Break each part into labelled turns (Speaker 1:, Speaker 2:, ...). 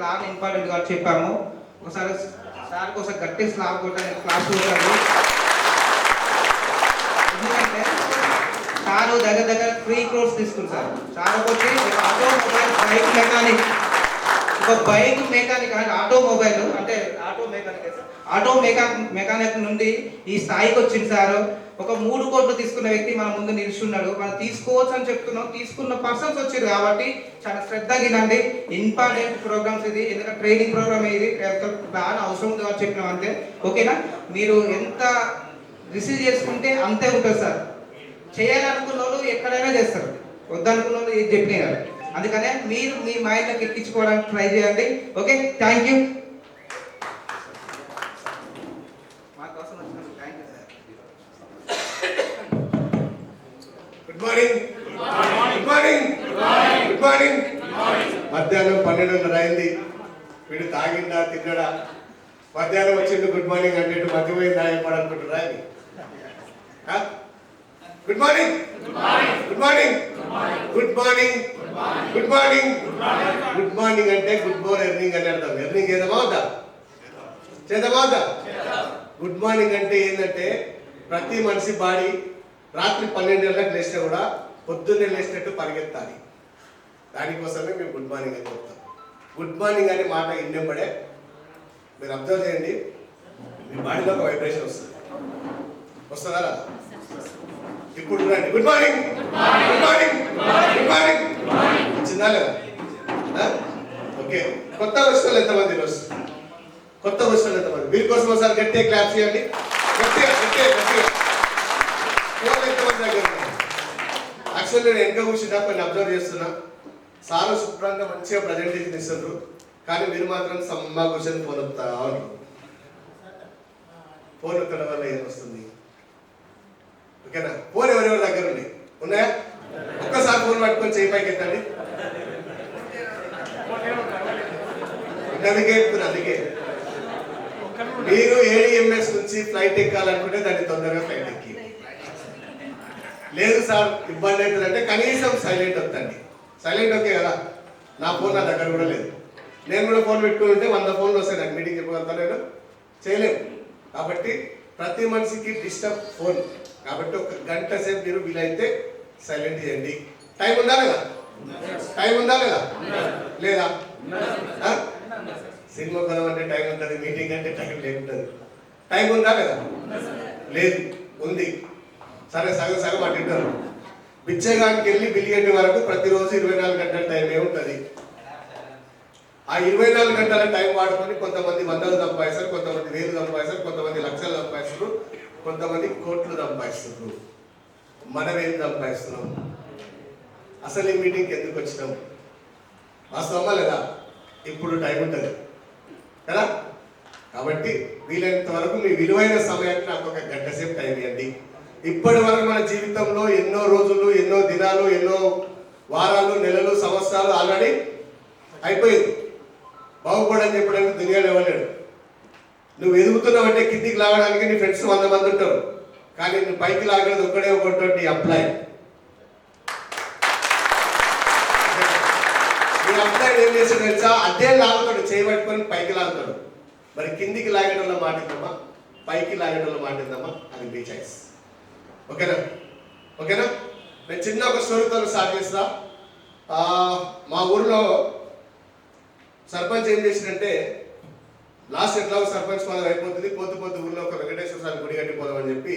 Speaker 1: Slab ఇంపార్టెంట్గా చెప్పాము. ఒకసారి సార్ కోసం గట్టి స్లాబ్ కొట్టాలి క్లాస్ చూశాను ఎందుకంటే సారు దగ్గర దగ్గర త్రీ క్రోర్స్ తీసుకుంటారు. సార్ వచ్చి automobile bike mechanic so bike mechanic అంటే ఆటోమొబైల్ అంటే ఆటో మెకానిక్ ఆటో మెకా మెకానిక్ నుండి ఈ స్థాయికి వచ్చింది సార్. ఒక మూడు కోట్లు తీసుకున్న వ్యక్తి మన ముందు నిల్చున్నాడు. మనం తీసుకోవచ్చు అని చెప్తున్నాం. తీసుకున్న పర్సన్స్ వచ్చారు కాబట్టి చాలా శ్రద్ధగా వినండి ఇంపార్టెంట్ ప్రోగ్రామ్స్ ఇది. ఎందుకంటే ట్రైనింగ్ ప్రోగ్రామ్ ఇది. బాగా అవసరం ఉంది అని చెప్పినాం అంతే. ఓకేనా? మీరు ఎంత రిసీవ్ చేసుకుంటే అంతే ఉంటుంది సార్. చేయాలనుకున్న వాళ్ళు ఎక్కడైనా చేస్తారు. వద్దనుకున్న వాళ్ళు ఏది చెప్పినారు అందుకనే మీరు మీ మైండ్లోకి ఎక్కించుకోవడానికి ట్రై చేయండి. Okay thank you
Speaker 2: good morning good morning good morning మధ్యాహ్నం పన్నెండున్నర అయింది. వీడు తాగిందా తిన్నడా? మధ్యాహ్నం వచ్చింది గుడ్ మార్నింగ్ అంటే ఇటు మధ్యపోయిందా ఏమనుకుంటున్నా అని. Good morning good morning good morning good morning good morning అంటే గుడ్ మార్నింగ్ ఎర్నింగ్ అని అర్థం. ఎర్నింగ్ ఏదమా అవుతా చేద్దామా గుడ్ మార్నింగ్ అంటే ఏంటంటే ప్రతి మనిషి బాడీ రాత్రి పన్నెండు గంటలకు లేచినా కూడా పొద్దున్నే లేచినట్టు పరిగెత్తాలి. దానికోసమే మేము గుడ్ మార్నింగ్ అని చెప్తాం. గుడ్ మార్నింగ్ అనే మాట ఇన్నెంబడే మీరు అబ్జర్వ్ చేయండి. మీ బాడీలో ఒక వైబ్రేషన్ వస్తుంది. వస్తుందా రాదా? ఇప్పుడు రండి. Good morning good morning good morning వచ్చిందా లేదా? ఓకే. కొత్త వచ్చిన ఎంతమంది ఈరోజు? కొత్త వచ్చిన ఎంతమంది? మీరు కోసం ఒకసారి గట్టిగా క్లాప్ చేయండి. గట్టిగా గట్టిగా గట్టిగా. ఎంతమంది దగ్గర యాక్చువల్ నేను వెనక కూర్చున్నా కొన్ని అబ్జర్వ్ చేస్తున్నా. సార్ శుభ్రంగా మంచిగా ప్రజెంటేషన్ ఇస్తున్నారు కానీ మీరు మాత్రం సమ్మా కూర్చొని ఫోన్ వస్తా ఫోన్ ఎత్తడం వల్ల ఏం వస్తుంది ఓకేనా ఫోన్ ఎవరెవరి దగ్గర ఉంది ఉన్నాయా? ఒక్కసారి ఫోన్ పట్టుకొని చేయి పైకి ఎత్తండి. అందుకే అందుకే మీరు ఏడిఎంఎస్ నుంచి ఫ్లైట్ ఎక్కాలనుకుంటే దాన్ని తొందరగా ఫ్లైట్ ఎక్కి. లేదు సార్ ఇబ్బంది అవుతుంది అంటే కనీసం సైలెంట్ వద్దండి. సైలెంట్ ఓకే కదా? నా ఫోన్ నా దగ్గర కూడా లేదు. నేను కూడా ఫోన్ పెట్టుకుని ఉంటే వంద ఫోన్లు వస్తాయి నాకు మీటింగ్ చెప్పగలుగుతా నేను. చేయలేము. కాబట్టి ప్రతి మనిషికి డిస్టర్బ్ ఫోన్ కాబట్టి ఒక గంట సేపు మీరు వీలైతే సైలెంట్ చేయండి. టైం ఉందా లేదా? టైం ఉందా లేదా? లేదా? సినిమా కొనం అంటే టైం ఉంటుంది మీటింగ్ అంటే టైం లేకుంటుంది. టైం ఉందా లేదా? లేదు. ఉంది. సరే సగం సగం అటు బిచ్చగానికి వెళ్ళి బిలియన్ వరకు ప్రతిరోజు ఇరవై నాలుగు గంటల టైమే ఉంటుంది. ఆ ఇరవై నాలుగు గంటల టైం వాడుకొని కొంతమంది వందలు సంపాదిస్తారు కొంతమంది వేలు సంపాదిస్తారు కొంతమంది లక్షలు సంపాదిస్తారు. కొంతమంది కోట్లు సంపాదిస్తున్నారు. మనం ఏం సంపాదిస్తున్నాం? అసలు ఈ మీటింగ్కి ఎందుకు వచ్చినాం? వాస్తవమా లేదా? ఇప్పుడు టైం ఉంటుంది. కదా? కాబట్టి వీలైనంత వరకు మీ విలువైన సమయాన్ని నాకు ఒక గంట సేపు టైం ఇవ్వండి. ఇప్పటి వరకు మన జీవితంలో ఎన్నో రోజులు ఎన్నో దినాలు ఎన్నో వారాలు నెలలు సంవత్సరాలు ఆల్రెడీ అయిపోయింది. బాగుపడని చెప్పడానికి దునియాలో ఇవ్వలేడు నువ్వు ఎదుగుతున్నావంటే కిందికి లాగడానికి నీ ఫ్రెండ్స్ వంద మంది ఉంటారు. కానీ నువ్వు పైకి లాగేది ఒక్కడే ఒకటి నీ అప్లై. నీ అప్లై ఏం చేస్తాడు తెలుసా? అదే లాగుతాడు చేయబట్టుకొని పైకి లాగుతాడు. మరి కిందికి లాగడంలో మాటిద్దామా పైకి లాగడంలో మాటిద్దామా అది మీ చాయిస్ ఓకేనా? ఓకేనా? నేను చిన్న ఒక స్టోరీతో స్టార్ట్ చేస్తా. మా ఊర్లో సర్పంచ్ ఏం చేసిందంటే లాస్ట్ ఎట్లా సర్పంచ్ పదవి అయిపోతుంది పొద్దు పొద్దు ఊళ్ళో ఒక వెంకటేశ్వర స్వామి గుడి కట్టి పోదామని చెప్పి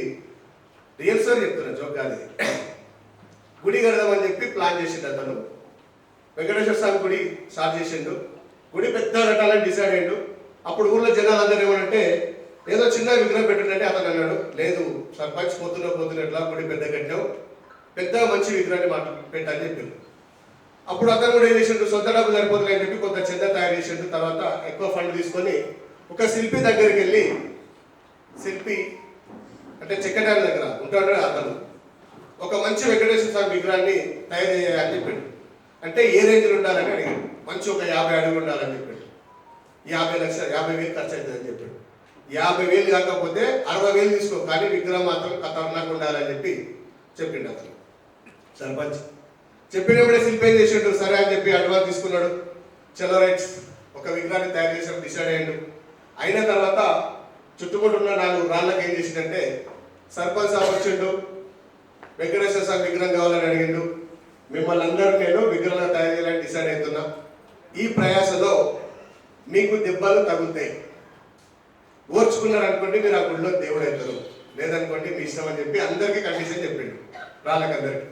Speaker 2: రియల్ స్టోరీ చెప్తున్నా జోక్ కాదు గుడి కడదామని చెప్పి ప్లాన్ చేసిండు అతను. వెంకటేశ్వర స్వామి గుడి స్టార్ట్ చేసిండు. గుడి పెద్ద కట్టాలని డిసైడ్ అయ్యిండు. అప్పుడు ఊళ్ళో జనాలు అందరూ ఏమనంటే ఏదో చిన్న విగ్రహం పెట్టిందంటే అతను అన్నాడు లేదు సర్పంచ్ పొద్దున పొద్దున ఎట్లా గుడి పెద్ద కట్టావు పెద్ద మంచి విగ్రహాన్ని మాట పెట్టని చెప్పిండు అప్పుడు అతను కూడా ఏం చేసిండు సొంత డబ్బులు సరిపోతున్నాయని చెప్పి కొంత చెంద తయారు చేసిండు. తర్వాత ఎక్కువ ఫండ్ తీసుకొని ఒక శిల్పి దగ్గరికి వెళ్ళి శిల్పి అంటే చెక్కడాల దగ్గర ఉంటాడు అతను. ఒక మంచి వెంకటేశ్వర స్వామి విగ్రహాన్ని తయారు చేయాలని చెప్పాడు. అంటే ఏ రేంజ్లో ఉండాలని అడిగాడు. మంచి ఒక యాభై అడుగులు ఉండాలని చెప్పాడు. యాభై లక్షలు యాభై వేలు ఖర్చు అవుతుందని చెప్పాడు. యాభై వేలు కాకపోతే అరవై వేలు తీసుకో కానీ విగ్రహం మాత్రం ఖతర్నాక్ ఉండాలని చెప్పి చెప్పిండు అతను. సర్పంచ్ చెప్పినప్పుడే శిల్పి ఏం చేసాడు? సరే అని చెప్పి అడ్వాన్స్ తీసుకున్నాడు. చెలరైట్స్ రైట్స్ ఒక విగ్రహాన్ని తయారు చేసాడు డిసైడ్ అయ్యాడు. అయిన తర్వాత చుట్టుముట్టు ఉన్న నాలుగు రాళ్ళకి ఏం చేసిందంటే సర్పంచ్ సాబ్ వచ్చిండు వెంకటేశ్వర స్వామి విగ్రహం కావాలని అడిగిండు. మిమ్మల్ని అందరూ నేను విగ్రహంగా తయారు చేయాలని డిసైడ్ అవుతున్నా. ఈ ప్రయాసలో మీకు దెబ్బలు తగులుతాయి. ఓర్చుకున్నారు అనుకోండి మీరు ఆ గుడిలో దేవుడు అవుతారు లేదనుకోండి మీ ఇష్టం అని చెప్పి అందరికీ కండిషన్ చెప్పిండు. రాళ్ళకందరికి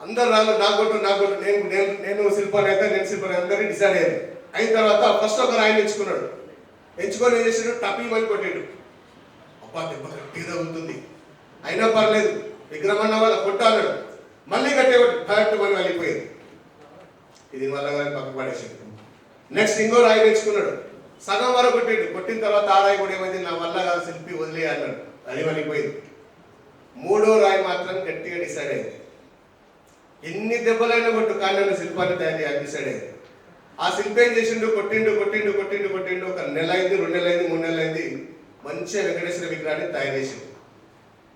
Speaker 2: అందరు రాళ్ళు నా కొట్టు నా కొట్టు. నేను నేను నేను శిల్పాన్ని అయితే నేను శిల్పాన్ని అందరికీ డిసైడ్ అయ్యాను. అయిన తర్వాత ఫస్ట్ ఒక రాయిని ఇచ్చుకున్నాడు ఎంచుకొని ఏం చేసాడు టపీ మని కొట్టాడు అబ్బా దెబ్బ గట్టిగా ఉంటుంది. అయినా పర్లేదు విగ్రహం అన్న వాళ్ళ కొట్ట అన్నాడు. మళ్ళీ కట్టే కరెక్ట్ మని వెళ్ళిపోయింది ఇది వల్ల కానీ పక్కకు పడేసాడు నెక్స్ట్ ఇంకో రాయి తెచ్చుకున్నాడు. సగం వరకు కొట్టిండు. కొట్టిన తర్వాత ఆ రాయి కూడా ఏమైంది? నా వల్ల కాదు శిల్పి వదిలే అన్నాడు. అది వెళ్ళిపోయింది మూడో రాయి మాత్రం గట్టిగా డిసైడ్ అయింది. ఎన్ని దెబ్బలైనా కొట్టు కానీ నన్ను శిల్పాన్ని తయారు చేయాలి డిసైడ్ అయింది. ఆ శిల్పి ఏం చేసిండు? కొట్టిండు కొట్టిండు ఒక నెల అయింది రెండు నెలలు అయింది మూడు నెలలు అయింది నుంచే వెంకటేశ్వర విగ్రహాన్ని తయారు చేసిండు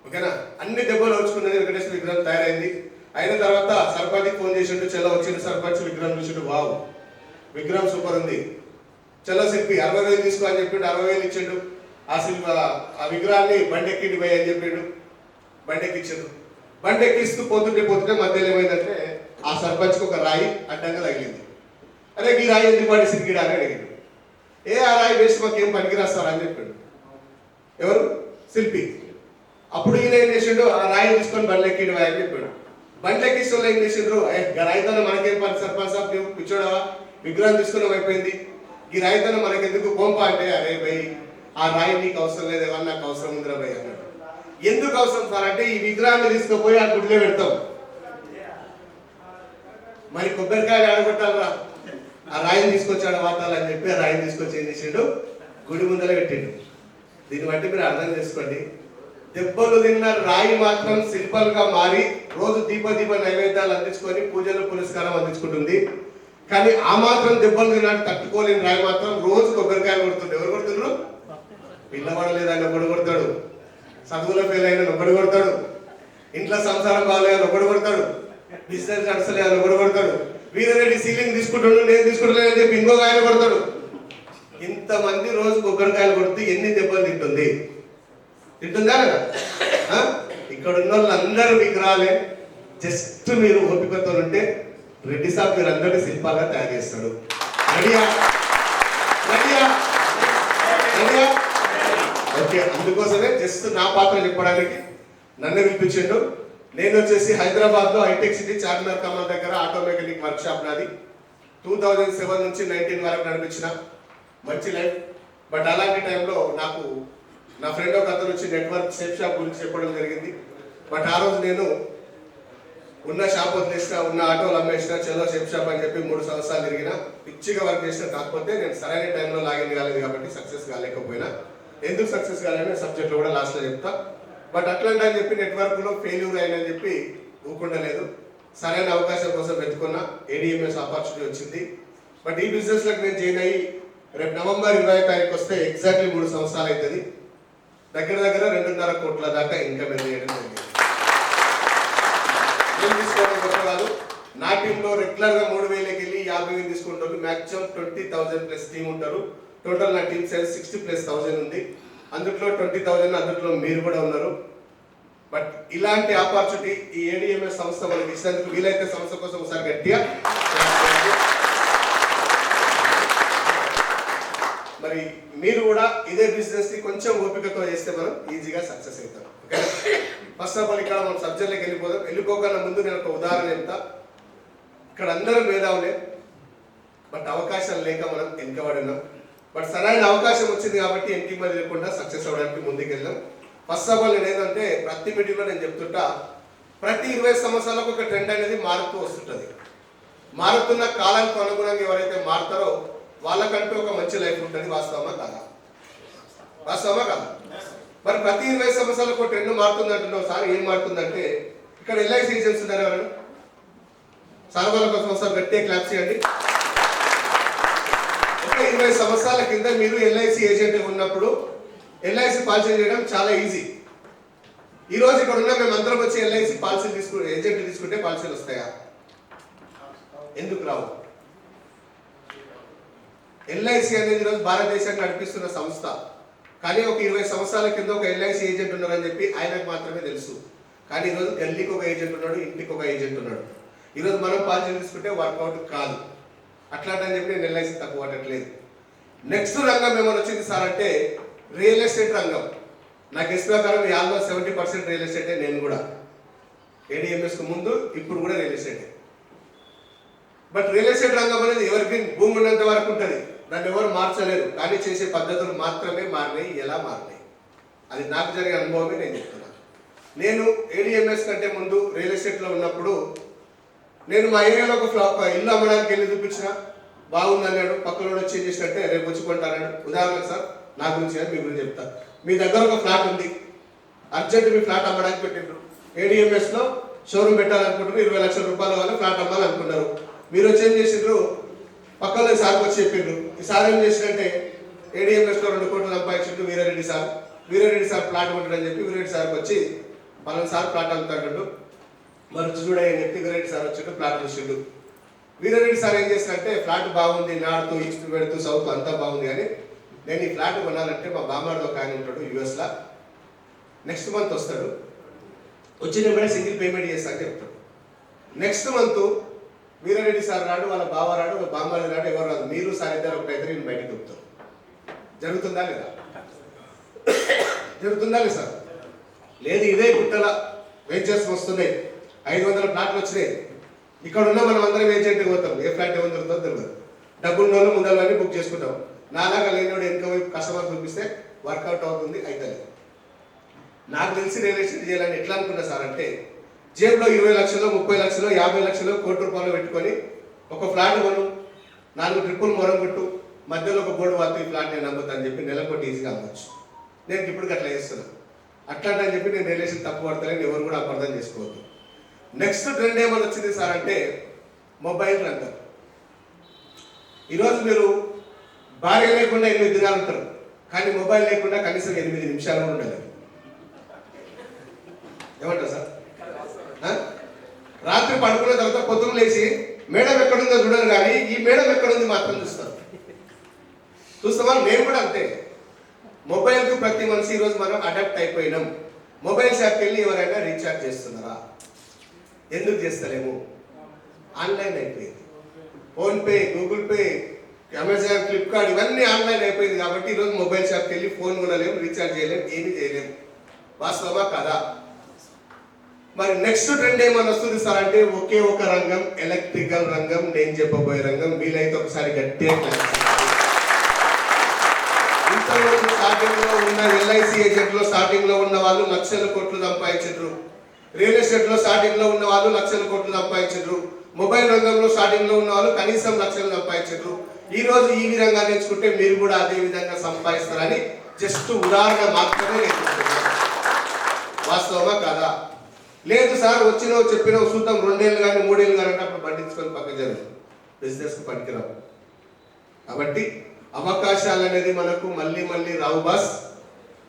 Speaker 2: ఓకేనా? అన్ని దెబ్బలు వచ్చుకున్నది వెంకటేశ్వర విగ్రహం తయారైంది. అయిన తర్వాత సర్పంచ్కి ఫోన్ చేసిండు చెల్ల వచ్చిండు సర్పంచ్ విగ్రహం చూసిండు వావ్. విగ్రహం సూపర్ ఉంది. చెల్ల శిల్పి అరవై వేలు తీసుకో అని చెప్పిండు అరవై వేలు ఇచ్చిండు. ఆ శిల్ప ఆ విగ్రహాన్ని బండెక్కిండి పోయి అని చెప్పిండు. బండి బండెక్కిస్తూ బండి ఎక్కిస్తూ పోతుంటే పోతుంటే మధ్యలో ఏమైందంటే ఆ సర్పంచ్కి ఒక రాయి అడ్డంగా తగిలింది. అరే ఈ రాయి ఎందుకు పడేసింది గీడ అని అడిగిండు. ఏ ఆ రాయి వేసి మాకేం పనికిరాస్తారని చెప్పిండు చెప్పాడు. ఎవరు? శిల్పి. అప్పుడు ఈయన ఏం చేసిండు? ఆ రాయి తీసుకొని బండ్లు ఎక్కిండు అని చెప్పాడు. బండ్లు ఏం చేసిండ్రు? "ఏ, మనకేం పని? సర్పంచ్ సాబ్ నువ్వు కూర్చోడవా? విగ్రహం తీసుకున్నాం అయిపోయింది. ఈ రాయితోనే మనకెందుకు? పంప అంటే అరే భయ్ ఆ రాయి నీకు అవసరం లేదు ఏమన్నా నాకు అవసరం ఉందిరా భయ్ అన్నాడు. ఎందుకు అవసరం సార్? అంటే ఈ విగ్రహాన్ని తీసుకుపోయి ఆ గుడిలో పెడతాం. మరి కొబ్బరికాయలు ఆడగొట్టాలరా. ఆ రాయిని తీసుకొచ్చాడు వాతాలని చెప్పి ఆ రాయిని తీసుకొచ్చి ఏం చేసిండు? గుడి ముందర పెట్టిండు. దీన్ని బట్టి మీరు అర్థం చేసుకోండి. దెబ్బలు తిన్న రాయి మాత్రం శిల్పాలుగా మారి రోజు దీప దీప నైవేద్యాలు అందించుకొని పూజలు పురస్కారం అందించుకుంటుంది. కానీ ఆ మాత్రం దెబ్బలు తిన్నాడు తట్టుకోలేని రాయి మాత్రం రోజు కొబ్బరికాయలు కొడుతుంది ఎవరు కొడుతున్నారు పిల్లవాడు లేదా ఒకడు కొడతాడు. చదువులో ఫెయిల్ అయిన ఒకడు కొడతాడు. ఇంట్లో సంసారం బాగాలేదని ఒకడు కొడతాడు. బిజినెస్ నడసలే అని ఒకడు కొడతాడు. వీరరెడ్డి సీలింగ్ తీసుకుంటాడు నేను తీసుకుంటాను అని చెప్పి ఇంకొక ఆయన కొడతాడు. ఇంతమంది రోజు కొబ్బరికాయలు కొడితే ఎన్ని దెబ్బలు తింటుంది? తింటుందా లేదా? ఇక్కడ ఉన్న వాళ్ళందరూ విగ్రహాలే జస్ట్ మీరు ఓపికతో ఉంటే రెడ్డి సాబ్ మీరు అందరినీ శిల్పాలుగా తయారు చేస్తాడు. రెడీయా? రెడీయా? రెడీయా? ఓకే అందుకోసమే జస్ట్ నా పాత్ర చెప్పడానికి నన్ను పిలిపించిండు. నేను వచ్చేసి హైదరాబాద్లో హైటెక్ సిటీ చార్మినార్ కమల్ దగ్గర ఆటో మెకానిక్ వర్క్ షాప్ నాది. టూ థౌజండ్ సెవెన్ నుంచి నైన్టీన్ వరకు నడిపించిన మంచి లైఫ్. బట్ అలాంటి టైంలో నాకు నా ఫ్రెండ్ ఒక అతను వచ్చి నెట్వర్క్ సేఫ్ షాప్ గురించి చెప్పడం జరిగింది. బట్ ఆ రోజు నేను ఉన్న షాప్ వదిలేసిన ఉన్న ఆటోలు అమ్మేసిన చలో సేఫ్ షాప్ అని చెప్పి మూడు సంవత్సరాలు తిరిగిన పిచ్చిగా వర్క్ చేసిన కాకపోతే నేను సరైన టైంలో లాగిన్ కాలేదు కాబట్టి సక్సెస్ కాలేకపోయినా. ఎందుకు సక్సెస్ కాలేదని సబ్జెక్ట్లో కూడా లాస్ట్లో చెప్తా. బట్ అట్లాంటి అని చెప్పి నెట్వర్క్లో ఫెయిల్యూర్ అయిందని చెప్పి ఊకుండలేదు. సరైన అవకాశం కోసం వెతుకున్న ఏడిఎంఎస్ ఆపర్చునిటీ వచ్చింది. బట్ ఈ బిజినెస్లోకి నేను జాయిన్ అయ్యి రేపు నవంబర్ ఇరవై తారీఖు వస్తే ఎగ్జాక్ట్లీ మూడు సంవత్సరాలు అవుతుంది. దగ్గర దగ్గర రెండున్నర కోట్ల దాకా ఇన్కమ్ చేయడం జరిగింది. నేను తీసుకోవడం గొప్ప కాదు. నా టీంలో రెగ్యులర్గా మూడు వేలకి వెళ్ళి యాభై వేలు తీసుకుంటారు maximum twenty thousand plus team ఉంటారు. టోటల్ నా team size sixty plus thousand ఉంది. అందుట్లో ట్వంటీ థౌసండ్ అందుట్లో మీరు కూడా ఉన్నారు. బట్ ఇలాంటి ఆపర్చునిటీ ఈ ఏడిఎంఎస్ సంస్థ మనకి ఇచ్చినందుకు వీలైతే సంస్థ కోసం ఒకసారి గట్టిగా మరి మీరు కూడా ఇదే బిజినెస్ని కొంచెం ఓపికతో చేస్తే మనం ఈజీగా సక్సెస్ అవుతాం. ఫస్ట్ ఆఫ్ ఆల్ ఇక్కడ మనం సబ్జెక్ట్లోకి వెళ్ళిపోదాం. వెళ్ళిపోకన్నా ముందు నేను ఒక ఉదాహరణ చెప్తా. ఇక్కడ అందరూ మేధావులే. బట్ అవకాశాలు లేక మనం వెనుకబడినాం. బట్ సరైన అవకాశం వచ్చింది కాబట్టి వెనక్కి మరి లేకుండా సక్సెస్ అవ్వడానికి ముందుకెళ్ళాం. ఫస్ట్ ఆఫ్ ఆల్ నేను ఏంటంటే ప్రతి మీటింగ్లో నేను చెప్తుంటా ప్రతి ఇరవై సంవత్సరాలకు ఒక ట్రెండ్ అనేది మారుతూ వస్తుంటుంది. మారుతున్న కాలానికి అనుగుణంగా ఎవరైతే మారుతారో వాళ్ళకంటూ ఒక మంచి లైఫ్ ఉంటుంది వాస్తవమా కాదా? వాస్తవమా కాదా? మరి ప్రతి ఇరవై సంవత్సరాలకు ఒక ట్రెండ్ మారుతుంది అంటున్నావు సార్ ఏం మారుతుందంటే ఇక్కడ ఎల్ఐసి ఏజెంట్స్ ఉన్నారు ఎవరు వాళ్ళ కోసం ఒకసారి గట్టిగా క్లాప్ చేయండి. ఒక ఇరవై సంవత్సరాల కింద మీరు ఎల్ఐసి ఏజెంట్ ఉన్నప్పుడు ఎల్ఐసి పాలసీ చేయడం చాలా ఈజీ ఈ రోజు ఇక్కడ ఉన్న మేము అందరం వచ్చి ఎల్ఐసి పాలసీలు తీసుకు ఏజెంట్ తీసుకుంటే పాలసీలు వస్తాయా? ఎందుకు రావు? ఎల్ఐసి అనేది ఈరోజు భారతదేశాన్ని నడిపిస్తున్న సంస్థ. కానీ ఒక ఇరవై సంవత్సరాల కింద ఒక ఎల్ఐసి ఏజెంట్ ఉన్నారని చెప్పి ఆయనకు మాత్రమే తెలుసు. కానీ ఈరోజు గల్లీకి ఒక ఏజెంట్ ఉన్నాడు ఇంటికి ఒక ఏజెంట్ ఉన్నాడు. ఈరోజు మనం పాలసీ తీసుకుంటే వర్కౌట్ కాదు. అట్లాంటని చెప్పి నేను ఎల్ఐసి తక్కువ పడట్లేదు నెక్స్ట్ రంగం ఏమైనా వచ్చింది సార్ అంటే రియల్ ఎస్టేట్ రంగం. నాకు ఎస్ ప్రకారం ఆల్మోస్ట్ సెవెంటీ పర్సెంట్ రియల్ ఎస్టేటే నేను కూడా. ఏడిఎంఎస్కు ముందు ఇప్పుడు కూడా రియల్ ఎస్టేటే. బట్ రియల్ ఎస్టేట్ రంగం అనేది ఎవరికి భూమి ఉన్నంత వరకు ఉంటుంది. దాన్ని ఎవరు మార్చలేరు. కానీ చేసే పద్ధతులు మాత్రమే మారినాయి ఎలా మారినాయి? అది నాకు జరిగే అనుభవమే నేను చెప్తున్నాను నేను ఏడిఎంఎస్ కంటే ముందు రియల్ ఎస్టేట్లో ఉన్నప్పుడు నేను మా ఏరియాలో ఒక ఫ్లా ఇల్లు అమ్మడానికి వెళ్ళి చూపించిన. బాగుందన్నాడు పక్కన వచ్చి ఏం చేసినట్టే రేపు వచ్చి కొంటానన్నాడు. ఉదాహరణకు సార్ నా గురించి కానీ మీ గురించి చెప్తా. మీ దగ్గర ఒక ఫ్లాట్ ఉంది. అర్జెంట్ మీ ఫ్లాట్ అమ్మడానికి పెట్టిండ్రు. ఏడిఎంఎస్లో షోరూమ్ పెట్టాలనుకుంటున్నారు. ఇరవై లక్షల రూపాయల వాళ్ళు ఫ్లాట్ అమ్మాలనుకున్నారు. మీరు వచ్చి ఏం చేసిండ్రు? పక్కన సార్కి వచ్చి చెప్పిండ్రు. ఈ సార్ ఏం చేసిందంటే ఏడిఎంఎస్లో రెండు కోట్లు సంపాదించిండు Veerareddy sir. Veerareddy sir plot ఉంటాడని చెప్పి వీరారెడ్డి సార్కి వచ్చి మనం సార్ ప్లాట్ అమ్ముతాడు మరి చూడని చెప్పి వీరారెడ్డి సార్ వచ్చిండు ప్లాట్ చూసిండు. వీరారెడ్డి సార్ ఏం చేస్తారంటే ఫ్లాట్ బాగుంది నాడుతూ ఈస్ట్ పెడుతూ సౌత్ అంతా బాగుంది కానీ నేను ఈ ఫ్లాట్ కొనాలంటే మా బామ్మాడితో కానీ ఉంటాడు యూఎస్లో నెక్స్ట్ మంత్ వస్తాడు. వచ్చిన వెంటనే సింగిల్ పేమెంట్ చేస్తా అని చెప్తాడు. నెక్స్ట్ మంత్ వీరారెడ్డి సార్ రాడు వాళ్ళ బావ రాడు వాళ్ళ బామ్మాడి రాడు ఎవరు రాదు. మీరు సార్ ఇద్దరు ఒకటైతే నేను బయట చెప్తాను జరుగుతుందా లేదా? జరుగుతుందా లేదా సార్? లేదు ఇదే గుట్టల వెంచర్స్ వస్తున్నాయి. ఐదు వందల ప్లాట్లు వచ్చినాయి. ఇక్కడ ఉన్న మనం అందరం ఏజెంట్కి పోతాం. ఏ ఫ్లాట్ ఏమో దొరుకుతుందో తెలియదు. డబ్బులు వాళ్ళు ముందరన్నీ బుక్ చేసుకుంటాం. నాలాగా లేనివాడు వెనుక వైపు కస్టమర్ చూపిస్తే వర్కౌట్ అవుతుంది అవుతుంది నాకు తెలిసి రియల్ ఎస్టేట్ చేయాలని ఎట్లా అనుకున్నా సార్ అంటే జేబులో ఇరవై లక్షలు ముప్పై లక్షలు యాభై లక్షలు కోటి రూపాయలు పెట్టుకొని ఒక ఫ్లాట్ కొను. నాలుగు ట్రిప్పులు మొరం కొట్టు. మధ్యలో ఒక బోర్డు వార్త ఈ ఫ్లాట్ నేను అమ్ముతా అని చెప్పి నెలకొట్టి ఈజీగా అమ్మొచ్చు. నేను ఇప్పుడు అట్లా చేస్తున్నాను అట్లా అని చెప్పి నేను రిలేషన్ తప్పు పడతానని ఎవరు కూడా అపార్థం చేసుకోవద్దు. నెక్స్ట్ ట్రెండ్ ఏమని వచ్చింది సార్ అంటే మొబైల్ రంగం. ఈరోజు మీరు భార్య లేకుండా ఎనిమిది దినాలు ఉంటారు కానీ మొబైల్ లేకుండా కనీసం ఎనిమిది నిమిషాలు కూడా ఉండలేదు. ఏమంటారు సార్? రాత్రి పడుకున్న తర్వాత పొద్దున్న లేచి మేడం ఎక్కడుందో చూడరు కానీ ఈ మేడం ఎక్కడుంది మాత్రం చూస్తాం చూస్తామా నేను కూడా అంతే. మొబైల్కి ప్రతి మనిషి ఈరోజు మనం అడాప్ట్ అయిపోయినాం. మొబైల్ షాప్కి వెళ్ళి ఎవరైనా రీఛార్జ్ చేస్తున్నారా? ఎందుకు చేస్తలేము? ఆన్లైన్ అయిపోయింది. PhonePe Google pay Amazon Flipkart ఇవన్నీ ఆన్లైన్ అయిపోయింది కాబట్టి ఈరోజు మొబైల్ షాప్కి వెళ్ళి ఫోన్ కొనలేము రీఛార్జ్ చేయలేము ఏమీ చేయలేము. వాస్తవమా కదా? మరి నెక్స్ట్ ట్రెండ్ ఏమైనా వస్తుంది సార్ అంటే ఒకే ఒక రంగం ఎలక్ట్రికల్ రంగం నేను చెప్పబోయే రంగం వీలైతే ఒకసారి గట్టిగా ఇంతవరకు స్టార్టింగ్లో ఉన్న ఎల్ఐసి ఏజెంట్లో స్టార్టింగ్లో ఉన్న వాళ్ళు లక్షల కోట్లు సంపాదించారు రియల్ ఎస్టేట్లో స్టార్టింగ్లో ఉన్న వాళ్ళు లక్షల కోట్లు సంపాదించారు మొబైల్ రంగంలో స్టార్టింగ్లో ఉన్న వాళ్ళు కనీసం లక్షలు సంపాదించారు ఈ రోజు ఈ విధంగా నేర్చుకుంటే మీరు కూడా అదే విధంగా సంపాదిస్తారని జస్ట్ ఉదాహరణ మాత్రమే నేర్చుకుంటున్నారు వాస్తవమా కదా? లేదు సార్ వచ్చినావు చెప్పినావు చూద్దాం. రెండేళ్ళు కానీ మూడేళ్ళు కానీ అంటే అప్పుడు పట్టించుకొని పక్క జరుగు బిజినెస్కి పనికిరావు. కాబట్టి అవకాశాలు అనేది మనకు మళ్ళీ మళ్ళీ రావు బాస్.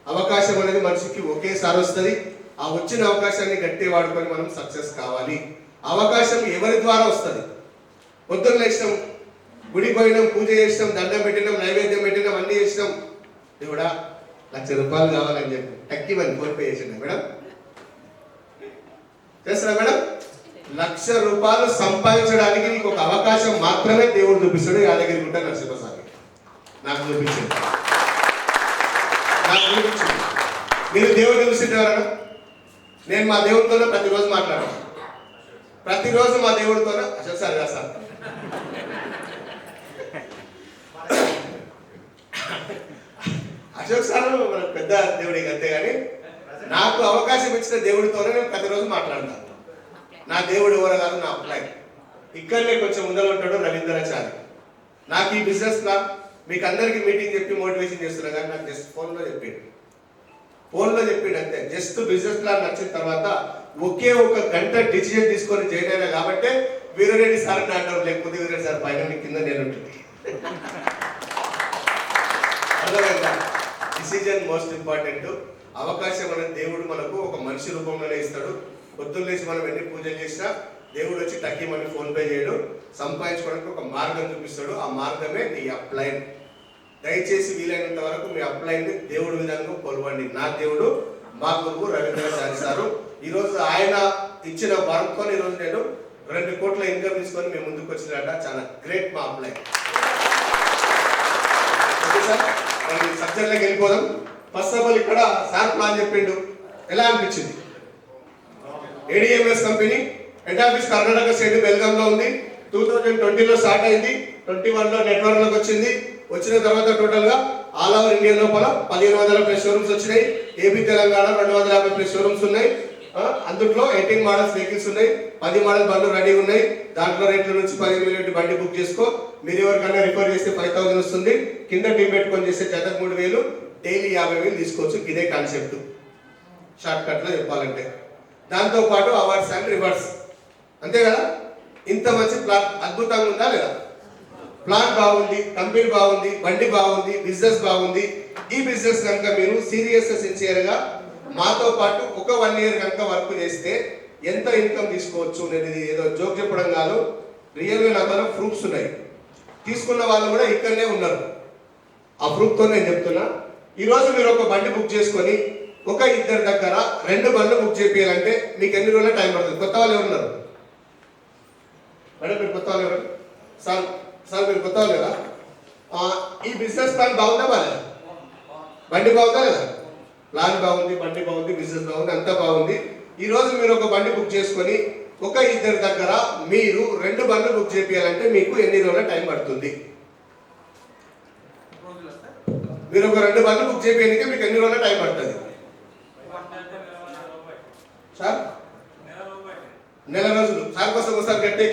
Speaker 2: అవకాశం అనేది మనిషికి ఒకేసారి వస్తుంది. ఆ వచ్చిన అవకాశాన్ని గట్టి వాడుకొని మనం సక్సెస్ కావాలి. అవకాశం ఎవరి ద్వారా వస్తుంది? పొద్దున్న లేచినాం గుడి పోయినాం పూజ చేసినాం దండం పెట్టినాం నైవేద్యం పెట్టినాం అన్ని చేసినాం. దేవుడా లక్ష రూపాయలు కావాలని చెప్పి. టక్కి మనం ఫోన్ పే మేడం. చేస్తున్నా మేడం? లక్ష రూపాయలు సంపాదించడానికి నీకు ఒక అవకాశం మాత్రమే దేవుడు చూపిస్తాడు. యాదగిరి గుట్ట నరసింహస్వామి. నాకు చూపించింది నాకు చూపించింది మీరు దేవుడు చూసింది నేను మా దేవుడితోనే ప్రతిరోజు మాట్లాడాను. ప్రతిరోజు మా దేవుడితోనే అశోక్ సార్ కదా సార్. అశోక్ సార్ మన పెద్ద దేవుడికి అంతే కానీ నాకు అవకాశం ఇచ్చిన దేవుడితోనే నేను ప్రతిరోజు మాట్లాడతాను. నా దేవుడు ఎవరు కాదు నా అప్లై ఇక్కడనే కొంచెం ముందర ఉంటాడు రవీంద్రాచారి. నాకు ఈ బిజినెస్ ప్లాన్ మీకు అందరికి మీటింగ్ చెప్పి మోటివేషన్ చేస్తున్నా కానీ నాకు జస్ట్ ఫోన్లో చెప్పాడు. ఫోన్లో చెప్పాడు అంతే. జస్ట్ బిజినెస్ ప్లాన్ నచ్చిన తర్వాత ఒకే ఒక గంట డిసిజన్ తీసుకొని అయినా కాబట్టి వీరరెడ్డి సార్ అంటారు లేకపోతే వీరరెడ్డి సార్ పైన కింద నేను ఉంటుంది డిసిజన్ మోస్ట్ ఇంపార్టెంట్ అవకాశం అనేది దేవుడు మనకు ఒక మనిషి రూపంలోనే ఇస్తాడు. పొద్దున్నేసి మనం ఎన్ని పూజలు చేసినా దేవుడు వచ్చి టక్కీమని ఫోన్ పే చేయడు. సంపాదించుకోవడానికి ఒక మార్గం చూపిస్తాడు. ఆ మార్గమే నీ అప్లైన్. దయచేసి వీలైనంత వరకు మీ అప్లైన్ని దేవుడి విధంగా కొలవండి. నా దేవుడు మా గురువు రవీంద్రచారి సారు. ఈరోజు ఆయన ఇచ్చిన వరంతో ఈరోజు నేను రెండు కోట్ల ఇన్కమ్ తీసుకొని మేము ముందుకు వచ్చినట్ట చాలా గ్రేట్ మా అప్లైన్. ఓకే సార్ సబ్జెక్ట్లోకి వెళ్ళిపోదాం. ఫస్ట్ ఆఫ్ ఆల్ ఇక్కడ సార్ ప్లాన్ చెప్పిండు. ఎలా అనిపించింది? ADMS company head office Karnataka state బెల్గామ్లో ఉంది టూ థౌజండ్ ట్వంటీలో స్టార్ట్ అయింది. ట్వంటీ వన్లో నెట్వర్క్లోకి వచ్చింది. వచ్చిన తర్వాత టోటల్గా ఆల్ ఓవర్ ఇండియా లోపల పదిహేను వందల ప్లస్ షోరూమ్స్ వచ్చినాయి. ఏపీ తెలంగాణ రెండు వందల యాభై ప్లస్ షోరూమ్స్ ఉన్నాయి. అందుట్లో అందులో ఎయిటీన్ మోడల్స్ వెహికల్స్ ఉన్నాయి. పది మోడల్ బండ్లు రెడీ ఉన్నాయి. దాంట్లో రేట్ల నుంచి పది వేలు బండి బుక్ చేసుకో. మీరు ఎవరికైనా రిఫర్ చేస్తే ఫైవ్ థౌసండ్ వస్తుంది. కింద టీం పెట్టుకొని చేస్తే జతకు మూడు వేలు. డైలీ యాభై వేలు తీసుకోవచ్చు. ఇదే కాన్సెప్ట్ షార్ట్కట్లో చెప్పాలంటే. దాంతోపాటు అవార్డ్స్ అండ్ రివార్డ్స్ అంతే కదా? ఇంత మంచి ప్లాన్ అద్భుతంగా ఉందా లేదా? ప్లాన్ బాగుంది కంపెనీ బాగుంది బండి బాగుంది బిజినెస్ బాగుంది. ఈ బిజినెస్ కనుక మీరు సీరియస్గా సిన్సియర్గా మాతో పాటు ఒక వన్ ఇయర్ కనుక వర్క్ చేస్తే ఎంత ఇన్కమ్ తీసుకోవచ్చు నేను ఇది ఏదో జోక్ చెప్పడం కాదు. రియల్గా నా దగ్గర ప్రూఫ్స్ ఉన్నాయి. తీసుకున్న వాళ్ళు కూడా ఇక్కడనే ఉన్నారు. ఆ ప్రూఫ్తో నేను చెప్తున్నా. ఈ రోజు మీరు ఒక బండి బుక్ చేసుకొని ఒక ఇద్దరి దగ్గర రెండు బండ్లు బుక్ చేయాలంటే మీకు ఎన్ని రోజుల టైం పడుతుంది? కొత్త వాళ్ళు ఎవరున్నారు మేడం మీరు కొత్త వాళ్ళు ఎవరు? సార్ సార్ మీరు కొత్త వాళ్ళు కదా? ఈ బిజినెస్ ప్లాన్ బాగుందా బాగా బండి బాగుందా లేదా? ప్లాన్ బాగుంది బండి బాగుంది బిజినెస్ బాగుంది అంతా బాగుంది. ఈరోజు మీరు ఒక బండి బుక్ చేసుకొని ఒక ఇద్దరి దగ్గర మీరు రెండు బండ్లు బుక్ చేయాలంటే మీకు ఎన్ని రోజుల టైం పడుతుంది? మీరు ఒక రెండు బండ్లు బుక్ చేయడానికి మీకు ఎన్ని రోజుల టైం పడుతుంది? సార్? నెల రోజులు. సార్ కోసం ఒకసారి గట్టి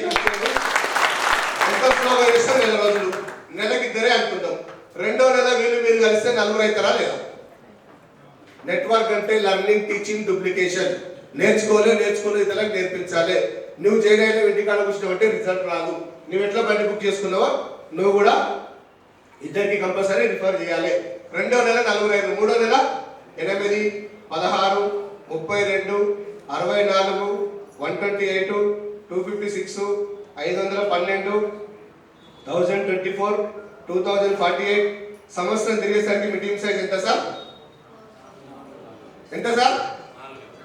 Speaker 2: ఎంత స్లోగా చేస్తే నెల రోజులు. నెలకి ఇద్దరే అనుకుంటాం. రెండో నెల వీళ్ళు మీరు కలిస్తే నలుగురు అవుతారా లేదా? నెట్వర్క్ అంటే లర్నింగ్ టీచింగ్ డూప్లికేషన్ నేర్చుకోలే నేర్చుకోలే ఇతరులకు నేర్పించాలి. నువ్వు చేయడానికి ఇంటికాడ కూర్చున్నావంటే రిజల్ట్ రాదు. నువ్వు ఎట్లా బండి బుక్ చేసుకున్నావో? నువ్వు కూడా ఇద్దరికి కంపల్సరీ రిఫర్ చేయాలి. రెండో నెల నలుగురు ఐదు మూడో నెల ఎనిమిది పదహారు ముప్పై రెండు అరవై నాలుగు one twenty eight two fifty six ఐదు వందల పన్నెండు thousand twenty four two thousand forty eight. సంవత్సరం తిరిగేసరికి మీ టీమ్ సైజ్ ఎంత సార్? ఎంత సార్?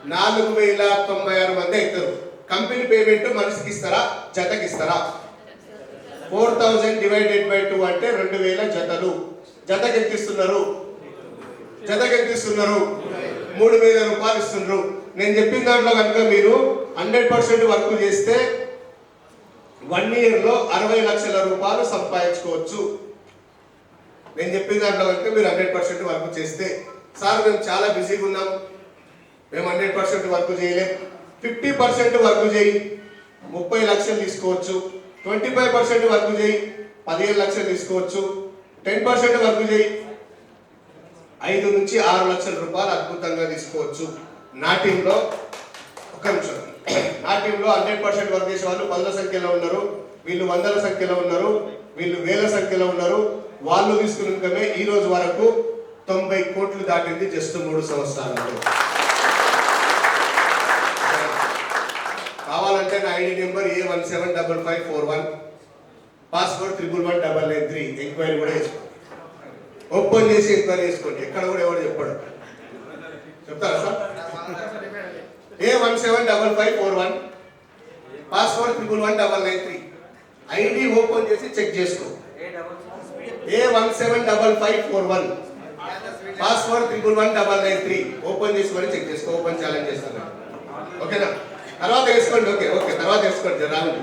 Speaker 2: నాలుగు వేల తొంభై ఆరు మంది అవుతారు కంపెనీ పేమెంట్ మనిషికి ఇస్తారా? జతకి ఇస్తారా? Four thousand divided by two అంటే రెండు వేల జతలు. జతకి ఎంత మూడు వేల రూపాయలు ఇస్తున్నారు. నేను చెప్పిన దాంట్లో కనుక మీరు హండ్రెడ్ పర్సెంట్ వర్క్ చేస్తే వన్ ఇయర్లో అరవై లక్షల రూపాయలు సంపాదించుకోవచ్చు. నేను చెప్పిన దాంట్లో కనుక మీరు హండ్రెడ్ పర్సెంట్ వర్క్ చేస్తే సార్ మేము చాలా బిజీగా ఉన్నాం. మేము హండ్రెడ్ పర్సెంట్ వర్క్ చేయలేం. ఫిఫ్టీ పర్సెంట్ వర్క్ చేయి. ముప్పై లక్షలు తీసుకోవచ్చు. ట్వంటీ ఫైవ్ పర్సెంట్ వర్క్ చేయి పదిహేను లక్షలు తీసుకోవచ్చు. టెన్ పర్సెంట్ వర్క్ చేయి ఐదు నుంచి ఆరు లక్షల రూపాయలు అద్భుతంగా తీసుకోవచ్చు. నా టీంలో ఒక్క నిమిషం. నా టీంలో హండ్రెడ్ పర్సెంట్ వర్క్ చేసే వాళ్ళు పదుల సంఖ్యలో ఉన్నారు. వీళ్ళు వందల సంఖ్యలో ఉన్నారు. వీళ్ళు వేల సంఖ్యలో ఉన్నారు. వాళ్ళు తీసుకున్న ఇన్కమే ఈ రోజు వరకు తొంభై కోట్లు దాటింది జస్ట్ మూడు సంవత్సరాలలో. కావాలంటే నా ID number A one seven double five four one password triple one double nine three enquiry కూడా చేసుకోండి. ఓపెన్ చేసి ఎంక్వైరీ చేసుకోండి. ఎక్కడ కూడా ఎవరు చెప్పాడు చెప్తారా sir? A one seven double five four one password triple one double nine three ID open చేసి చెక్ చేసుకో. A one seven double five four one password triple one double nine three open చేసి మరి check చేసుకో. Open challenge చేస్తాను. ఓకేనా? తర్వాత తెలుసుకోండి okay okay తర్వాత తెలుసుకోండి రావండి